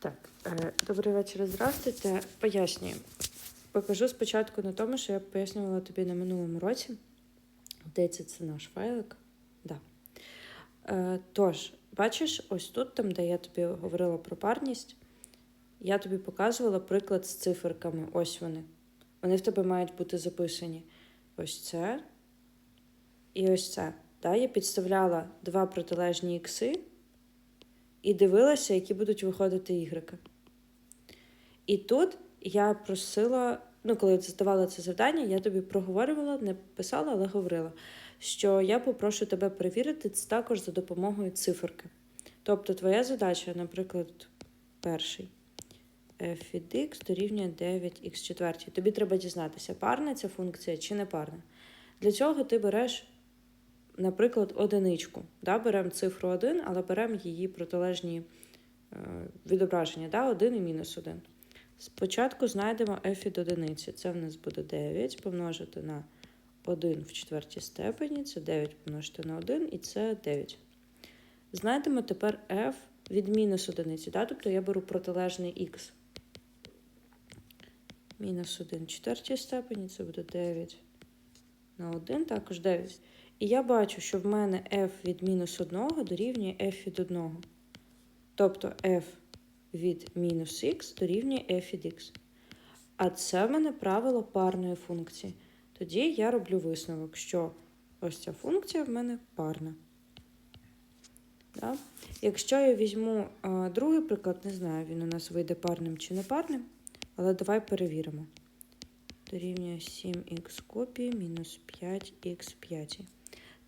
Так, е, добрий вечір, здравствуйте. Пояснюю. Покажу спочатку на тому, що я пояснювала тобі на минулому році. Здається, це наш файлик. Да. Е, тож, бачиш, ось тут, там, де я тобі говорила про парність, я тобі показувала приклад з циферками. Ось вони. Вони в тебе мають бути записані. Ось це і ось це. Да? Я підставляла два протилежні ікси і дивилася, які будуть виходити ігрики. І тут я просила, ну, коли задавала це завдання, я тобі проговорювала, не писала, але говорила, що я попрошу тебе перевірити це також за допомогою циферки. Тобто, твоя задача, наприклад, перший f від x дорівнює 9x четвертій. Тобі треба дізнатися, парна ця функція чи не парна. Для цього ти береш наприклад, одиничку. Да? Беремо цифру 1, але беремо її протилежні е, відображення, да? 1 і мінус 1. Спочатку знайдемо f від одиниці. Це в нас буде 9 помножити на 1 в четвертій степені, це 9 помножити на 1, і це 9. Знайдемо тепер f від мінус одиниці. Да? Тобто я беру протилежний х. Мінус 1 в четвертій степені, це буде 9 на 1, також 9. І я бачу, що в мене f від мінус 1 дорівнює f від 1. Тобто f від мінус х дорівнює f від x. А це в мене правило парної функції. Тоді я роблю висновок, що ось ця функція в мене парна. Да? Якщо я візьму а, другий приклад, не знаю, він у нас вийде парним чи не парним, але давай перевіримо. Дорівнює 7х копії мінус 5х 5.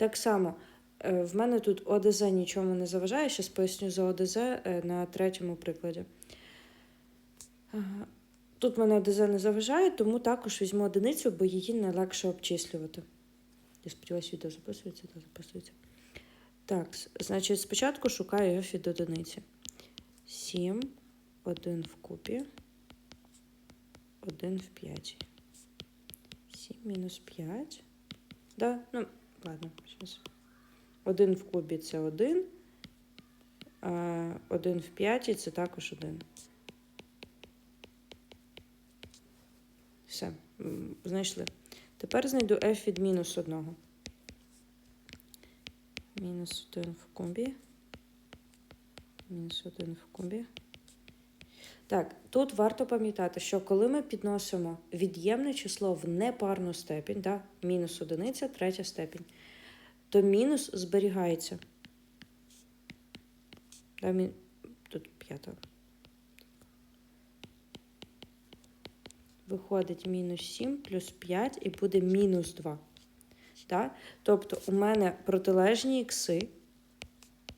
Так само, е, в мене тут ОДЗ нічому не заважає, зараз поясню за ОДЗ е, на третьому прикладі. Тут мене ОДЗ не заважає, тому також візьму одиницю, бо її не легше обчислювати. Я сподіваюся, відео записується, то записується. Так, значить, спочатку шукаю f від одиниці. 7, 1 в купі, 1 в 5. 7 мінус 5. Да? Ну, ладно, зараз. 1 в кубі це 1. А 1 в 5 це також 1. Все, знайшли. Тепер знайду f від мінус 1. Мінус 1 в кубі. Мінус 1 в кубі. Так, тут варто пам'ятати, що коли ми підносимо від'ємне число в непарну степінь, да, мінус одиниця, третя степінь, то мінус зберігається. Да, мі... Тут п'ята. Виходить мінус 7 плюс 5 і буде мінус 2. Да? Тобто у мене протилежні ікси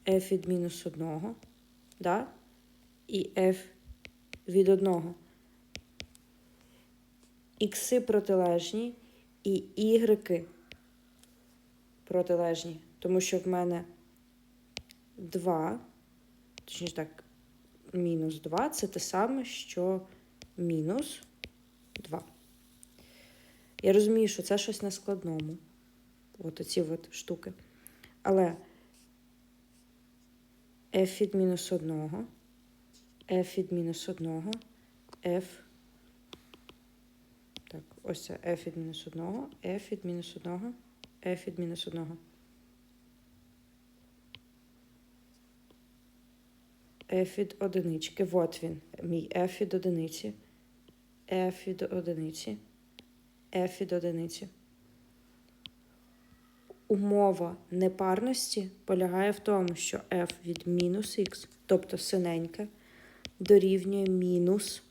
f від мінус 1, да? і f від 1. Ікси протилежні і ігреки протилежні, тому що в мене 2, точніше так, мінус 2 це те саме, що мінус 2. Я розумію, що це щось на складному. От оці от штуки. Але f від мінус 1, f від мінус 1, f. Так, ось це f від мінус 1, f від мінус 1, f від мінус 1. f від одинички. Вот він, мій f від одиниці. f від одиниці. f від одиниці. Умова непарності полягає в тому, що f від мінус х, тобто синеньке, дорівнює мінус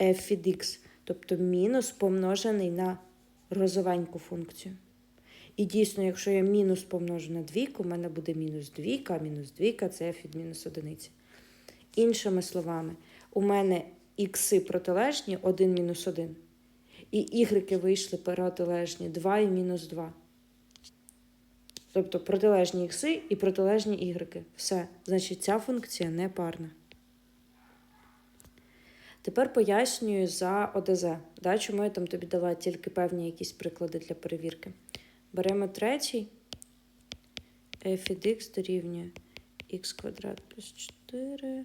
f від x, тобто мінус помножений на розовеньку функцію. І дійсно, якщо я мінус помножу на двійку, у мене буде мінус двійка, мінус двійка це f від мінус одиниці. Іншими словами, у мене ікси протилежні 1 мінус 1. І ігреки вийшли протилежні 2 і мінус 2. Тобто протилежні ікси і протилежні ігреки. Все. Значить, ця функція не парна. Тепер пояснюю за ОДЗ. Да, чому я там тобі дала тільки певні якісь приклади для перевірки. Беремо третій. f від x дорівнює х квадрат плюс 4,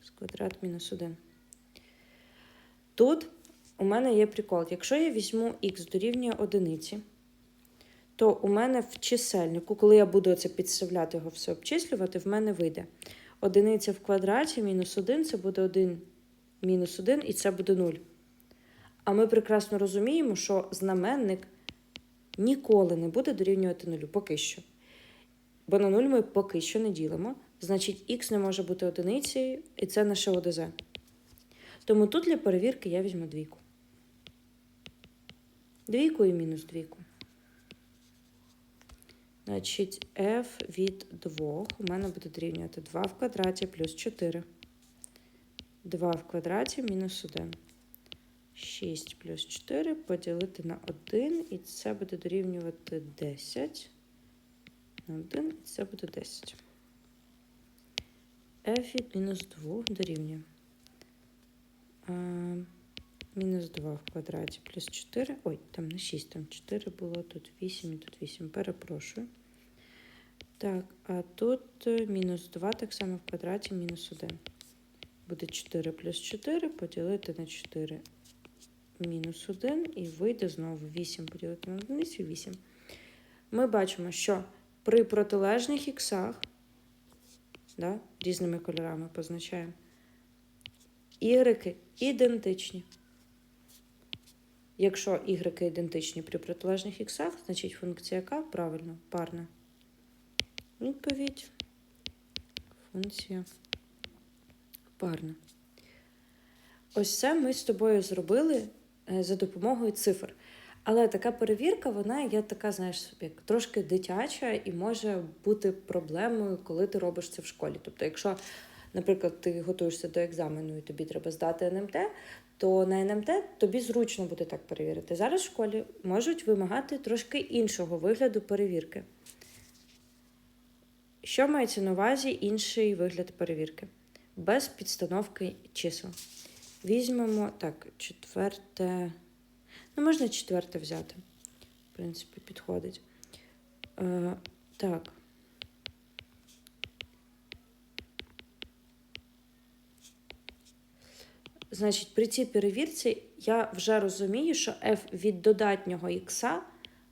х квадрат мінус 1. Тут у мене є прикол. Якщо я візьму х дорівнює одиниці, то у мене в чисельнику, коли я буду це підставляти його все обчислювати, в мене вийде одиниця в квадраті мінус 1 це буде 1 мінус 1 і це буде 0. А ми прекрасно розуміємо, що знаменник ніколи не буде дорівнювати нулю, поки що. Бо на 0 ми поки що не ділимо. Значить, х не може бути одиницею, і це наше ОДЗ. Тому тут для перевірки я візьму двійку. Двійку і мінус двійку. Значить, f від 2 у мене буде дорівнювати 2 в квадраті плюс 4. 2 в квадраті мінус 1. 6 плюс 4 поділити на 1, і це буде дорівнювати 10. На 1, і це буде 10. f від мінус 2 дорівнює. Мінус 2 в квадраті плюс 4. Ой, там не 6, там 4 було, тут 8 і тут 8. Перепрошую. Так, а тут е, мінус 2 так само в квадраті мінус 1. Буде 4 плюс 4 поділити на 4 мінус 1 і вийде знову 8 поділити на 1 і 8. Ми бачимо, що при протилежних іксах, да, різними кольорами позначаємо, ігреки ідентичні. Якщо ігреки ідентичні при протилежних іксах, значить функція яка правильно парна. Відповідь. Функція парна. Ось це ми з тобою зробили е, за допомогою цифр. Але така перевірка, вона є така, знаєш, як трошки дитяча і може бути проблемою, коли ти робиш це в школі. Тобто, якщо, наприклад, ти готуєшся до екзамену і тобі треба здати НМТ, то на НМТ тобі зручно буде так перевірити. Зараз в школі можуть вимагати трошки іншого вигляду перевірки. Що мається на увазі інший вигляд перевірки? Без підстановки чисел. Візьмемо так, четверте. Ну, можна четверте взяти. В принципі, підходить. Е, так. Значить, при цій перевірці я вже розумію, що f від додатнього х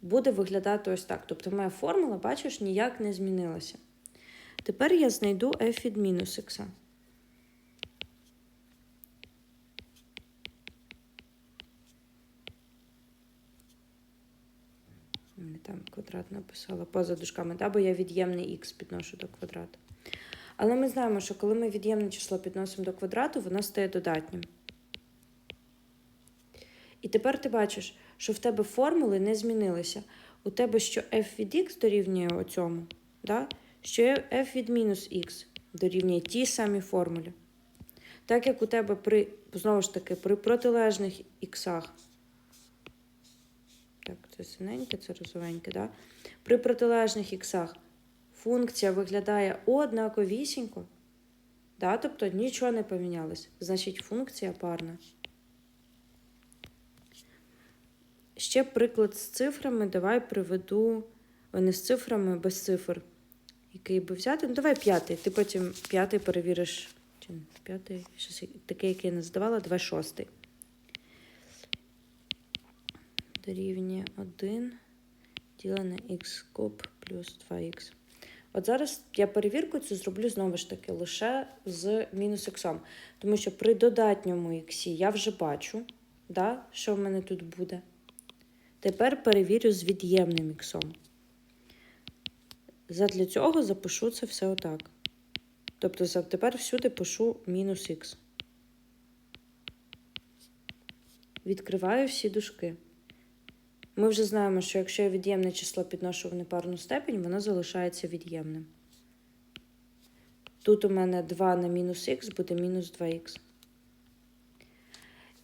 буде виглядати ось так. Тобто моя формула, бачиш, ніяк не змінилася. Тепер я знайду f від мінус. Не там квадрат написала поза дужками, да? бо я від'ємний х підношу до квадрату. Але ми знаємо, що коли ми від'ємне число підносимо до квадрату, воно стає додатнім. І тепер ти бачиш, що в тебе формули не змінилися. У тебе що f від x дорівнює оцьому, да? що f від мінус х дорівнює тій самій формулі. Так як у тебе при, знову ж таки, при протилежних іксах, так, це синеньке, це розовеньке, да? при протилежних іксах функція виглядає однаковісінько, да? тобто нічого не помінялось. Значить, функція парна. Ще приклад з цифрами. Давай приведу о, не з цифрами, без цифр. Який би взяти? Ну, давай п'ятий. Ти потім п'ятий перевіриш. Чи п'ятий? Щось таке, яке я не здавала, давай шостий. Дорівнює 1 ділене х куб плюс 2х. От зараз я перевірку цю зроблю знову ж таки лише з мінус х. Тому що при додатньому х я вже бачу, да, що в мене тут буде. Тепер перевірю з від'ємним іксом. Задля цього запишу це все отак. Тобто тепер всюди пишу мінус х. Відкриваю всі дужки. Ми вже знаємо, що якщо я від'ємне число підношу в непарну степень, воно залишається від'ємним. Тут у мене 2 на мінус х буде мінус 2х.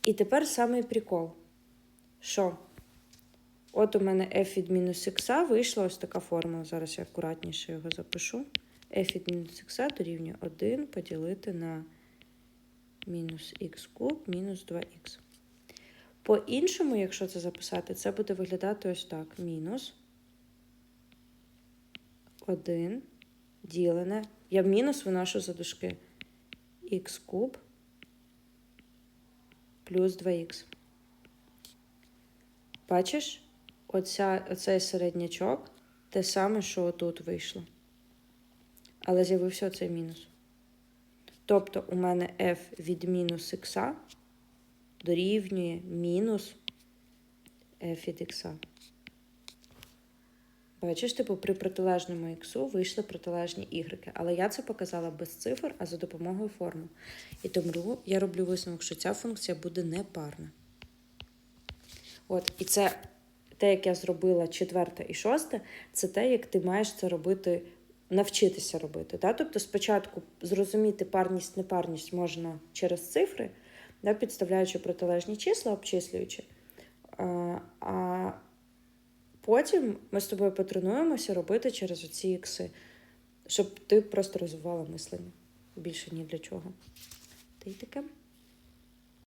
І тепер самий прикол, що От у мене f від мінус х вийшла ось така формула. Зараз я акуратніше його запишу. f від мінус х дорівнює 1 поділити на мінус х куб мінус 2х. По-іншому, якщо це записати, це буде виглядати ось так: мінус 1 ділене Я мінус виношу за дужки. х куб плюс 2х. Бачиш, оця, оцей середнячок те саме, що отут вийшло. Але з'явився оцей мінус. Тобто у мене f від мінус х дорівнює мінус f від х. Бачиш, типу, при протилежному х вийшли протилежні ігреки. Але я це показала без цифр, а за допомогою формул. І тому я роблю висновок, що ця функція буде непарна. От, і це те, як я зробила четверте і шосте, це те, як ти маєш це робити, навчитися робити. Да? Тобто спочатку зрозуміти парність, непарність можна через цифри, да? підставляючи протилежні числа, обчислюючи. А, потім ми з тобою потренуємося робити через оці ікси, щоб ти просто розвивала мислення. Більше ні для чого. Та таке.